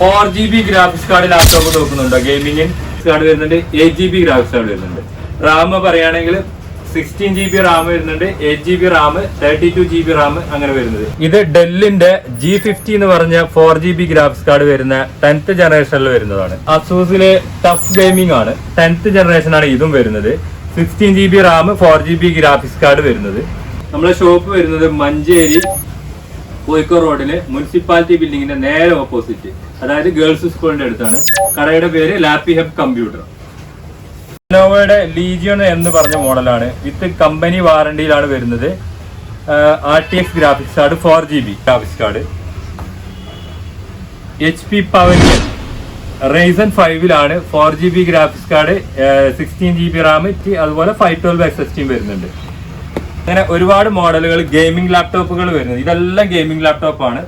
Four G B graphics card laptop നോക്കുന്നുണ്ടോ. Gaming card വരുന്നുണ്ട്. Eight G B graphics card വരുന്നുണ്ട്. RAM പറയുകയാണെങ്കിൽ sixteen G B RAM വരുന്നുണ്ട്. Eight G B RAM thirty two G B RAM അങ്ങനെ വരുന്നത്. ഇത് ഡെല്ലിന്റെ ജി ഫിഫ്റ്റി എന്ന് പറഞ്ഞ four G B graphics card വരുന്ന ടെൻത്ത് ജനറേഷനിൽ വരുന്നതാണ്. അസൂസിലെ ടഫ് ഗെയിമിംഗ് ആണ്. ടെൻത്ത് ജനറേഷൻ ആണ് ഇതും വരുന്നത്. Sixteen G B RAM four G B graphics card വരുന്നത്. നമ്മളെ ഷോപ്പ് വരുന്നത് മഞ്ചേരി കോഴിക്കോട് റോഡിലെ മുനിസിപ്പാലിറ്റി ബിൽഡിങ്ങിന്റെ നേരെ ഓപ്പോസിറ്റ് അതായത് ഗേൾസ് സ്കൂളിന്റെ അടുത്താണ്. കടയുടെ പേര് ലാപ്പി ഹെബ് കമ്പ്യൂട്ടർ. ഇന്നോവയുടെ ലീജിയൺ എന്ന് പറഞ്ഞ മോഡലാണ് വിത്ത് കമ്പനി വാറണ്ടിയിലാണ് വരുന്നത്. R T X graphics card four G B graphics card. H P pavilion Ryzen ഫൈവിലാണ് four G B graphics card sixteen G B RAM അതുപോലെ ഫൈവ് ട്വൽവ് എക്സ് എസ് വരുന്നുണ്ട്. അങ്ങനെ ഒരുപാട് മോഡലുകൾ ഗെയിമിംഗ് ലാപ്ടോപ്പുകൾ വരുന്നത്. ഇതെല്ലാം ഗെയിമിംഗ് ലാപ്ടോപ്പാണ്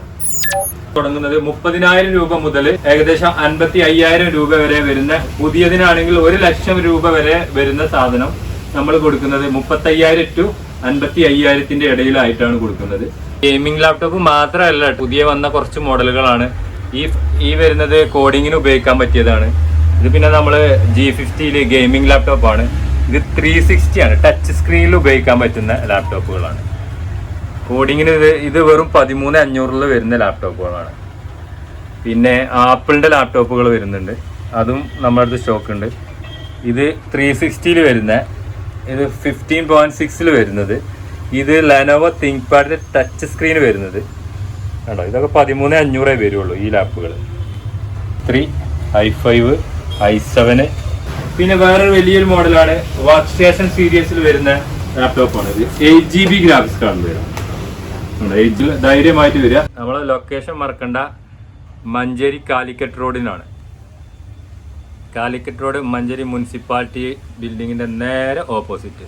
തുടങ്ങുന്നത് മുപ്പതിനായിരം രൂപ മുതൽ ഏകദേശം അൻപത്തി അയ്യായിരം രൂപ വരെ വരുന്ന പുതിയതിനാണെങ്കിൽ ഒരു ലക്ഷം രൂപ വരെ വരുന്ന സാധനം നമ്മൾ കൊടുക്കുന്നത് മുപ്പത്തയ്യായിരം ടു അൻപത്തി അയ്യായിരത്തിന്റെ ഇടയിലായിട്ടാണ് കൊടുക്കുന്നത്. ഗെയിമിംഗ് ലാപ്ടോപ്പ് മാത്രമല്ല പുതിയ വന്ന കുറച്ച് മോഡലുകളാണ്. ഈ ഈ വരുന്നത് കോഡിങ്ങിന് ഉപയോഗിക്കാൻ പറ്റിയതാണ്. ഇത് പിന്നെ നമ്മൾ ജി ഫിഫ്റ്റിയിൽ ഗെയിമിംഗ് ലാപ്ടോപ്പാണ് ഇത് ത്രീ സിക്സ്റ്റി ആണ്. ടച്ച് സ്ക്രീനിൽ ഉപയോഗിക്കാൻ പറ്റുന്ന ലാപ്ടോപ്പുകളാണ് കോഡിങ്ങിന് ഇത് ഇത് വെറും പതിമൂന്ന് അഞ്ഞൂറിൽ വരുന്ന ലാപ്ടോപ്പുകളാണ് പിന്നെ ആപ്പിളിന്റെ ലാപ്ടോപ്പുകൾ വരുന്നുണ്ട്. അതും നമ്മുടെ അടുത്ത് സ്റ്റോക്ക് ഉണ്ട്. ഇത് ത്രീ സിക്സ്റ്റിയിൽ വരുന്ന ഇത് ഫിഫ്റ്റീൻ പോയിന്റ് സിക്സിൽ വരുന്നത്. ഇത് ലനോവ തിങ്ക് പാഡിന്റെ ടച്ച് സ്ക്രീൻ വരുന്നത്. കണ്ടോ? ഇതൊക്കെ പതിമൂന്ന് അഞ്ഞൂറേ വരുള്ളൂ ഈ ലാപ്പുകൾ three I five I seven പിന്നെ വേറൊരു വലിയൊരു മോഡലാണ് വർക്ക് സ്റ്റേഷൻ സീരീസിൽ വരുന്ന ലാപ്ടോപ്പാണ് ഇത് eight G B graphics card വരും. ധൈര്യമായിട്ട് വരിക. നമ്മളെ ലൊക്കേഷൻ മറക്കണ്ട. മഞ്ചേരി കാലിക്കറ്റ് റോഡിനാണ്. കാലിക്കറ്റ് റോഡ് മഞ്ചേരി മുനിസിപ്പാലിറ്റി ബിൽഡിങ്ങിന്റെ നേരെ ഓപ്പോസിറ്റ്